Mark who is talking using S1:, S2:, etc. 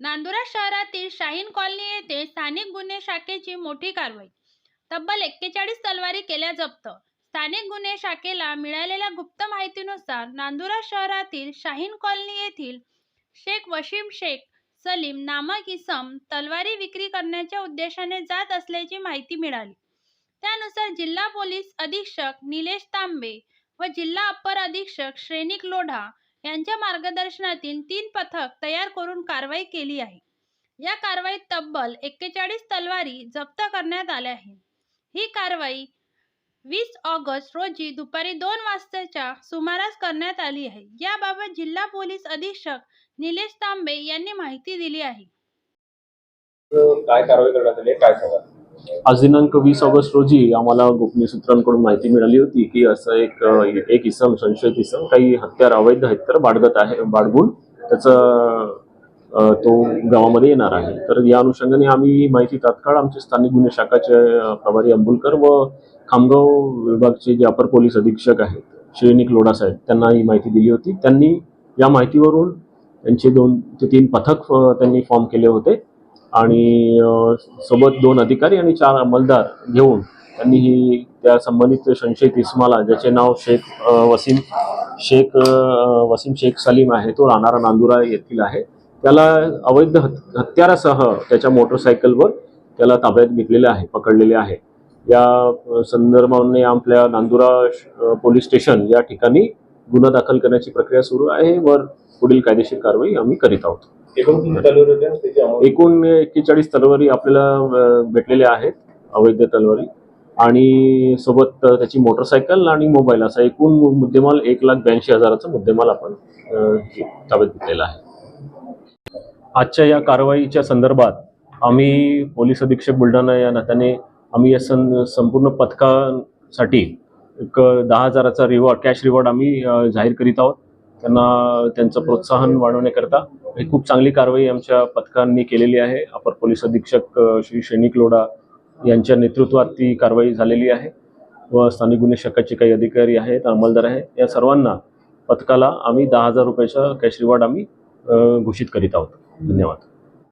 S1: नांदुरा शहरातील शाहीन कॉलनी येथे स्थानिक गुन्हे शाखेची मोठी कारवाई. तब्बल एक्केचाळीस तलवारी केल्या जप्त. स्थानिक गुन्हे शाखेला मिळालेल्या गुप्त माहितीनुसार नांदुरा शहरातील शाहीन कॉलनी येथील शेख वशीम शेख सलीम नामक इसम तलवारी विक्री करण्याच्या उद्देशाने जात असल्याची माहिती मिळाली. त्यानुसार जिल्हा पोलीस अधीक्षक निलेश तांबे व जिल्हा अप्पर अधीक्षक श्रेनिक लोढा यांच्या मार्गदर्शनातील तीन पथक तयार करून कारवाई केली आहे. या कारवाईत तब्बल एक्केचाळीस तलवारी जप्त करण्यात आल्या आहेत. ही कारवाई वीस ऑगस्ट रोजी दुपारी दोन वाजताच्या सुमारास करण्यात आली आहे. याबाबत जिल्हा पोलीस अधीक्षक निलेश तांबे यांनी माहिती दिली आहे.
S2: काय कारवाई करण्यात आली काय सांगा
S3: आज दिनांक वीस ऑगस्ट रोजी आम्हाला गोपनीय सूत्रांकडून माहिती मिळाली होती की असं एक एक इसम संशयित इसम काही हत्यार अवैध हत्यार बाळगत आहे बाळगून त्याचं तो गावामध्ये येणार आहे. तर या अनुषंगाने आम्ही माहिती तात्काळ आमचे स्थानिक गुन्हे शाखाचे प्रभारी अंबुलकर व खामगाव विभागचे जे अपर पोलीस अधीक्षक आहेत श्रेनिक लोढा साहेब त्यांना ही माहिती दिली होती. त्यांनी या माहितीवरून त्यांचे दोन ते तीन पथक त्यांनी फॉर्म केले होते. आणि सोबत दोन अधिकारी आणि चार अंमलदार घेऊन त्यांनी ही त्या संबंधित संशयित इस्माला ज्याचे नाव शेख वसीम शेख वसीम शेख सलीम आहे तो राहणारा नांदुरा येथील आहे. त्याला अवैध हत्यारासह त्याच्या मोटरसायकलवर त्याला ताब्यात घेतलेले आहे पकडलेले आहे. या संदर्भाने आपल्या नांदुरा श- पोलीस स्टेशन या ठिकाणी गुन्हा दाखल करण्याची प्रक्रिया सुरू आहे. वर पुढील कायदेशीर कारवाई आम्ही करीत आहोत.
S2: एकूण
S3: एक्केचाळीस तलवारी आपल्याला भेटलेल्या आहेत अवैध तलवारी. आणि सोबत त्याची मोटरसायकल आणि मोबाईल असा एकूण मुद्देमाल एक लाख ब्याऐंशी हजाराचा मुद्देमाल आपण ताब्यात घेतलेला आहे. आजच्या या कारवाईच्या संदर्भात आम्ही पोलीस अधीक्षक बुलढाणा या नात्याने आम्ही या सं संपूर्ण पथकासाठी एक दहा हजाराचा रिवॉर्ड कॅश रिवॉर्ड आम्ही जाहीर करीत आहोत. त्यांना त्यांचं प्रोत्साहन वाढवण्याकरता ही खूप चांगली कारवाई आमच्या पथकांनी केलेली आहे. अपर पोलीस अधीक्षक श्री शैनिक लोढा यांच्या नेतृत्वात ती कारवाई झालेली आहे व स्थानिक गुन्हे शाखाचे काही अधिकारी आहेत अंमलदार आहेत. या सर्वांना पथकाला आम्ही दहा हजार रुपयाचा कॅश रिवॉर्ड आम्ही घोषित करीत आहोत. धन्यवाद.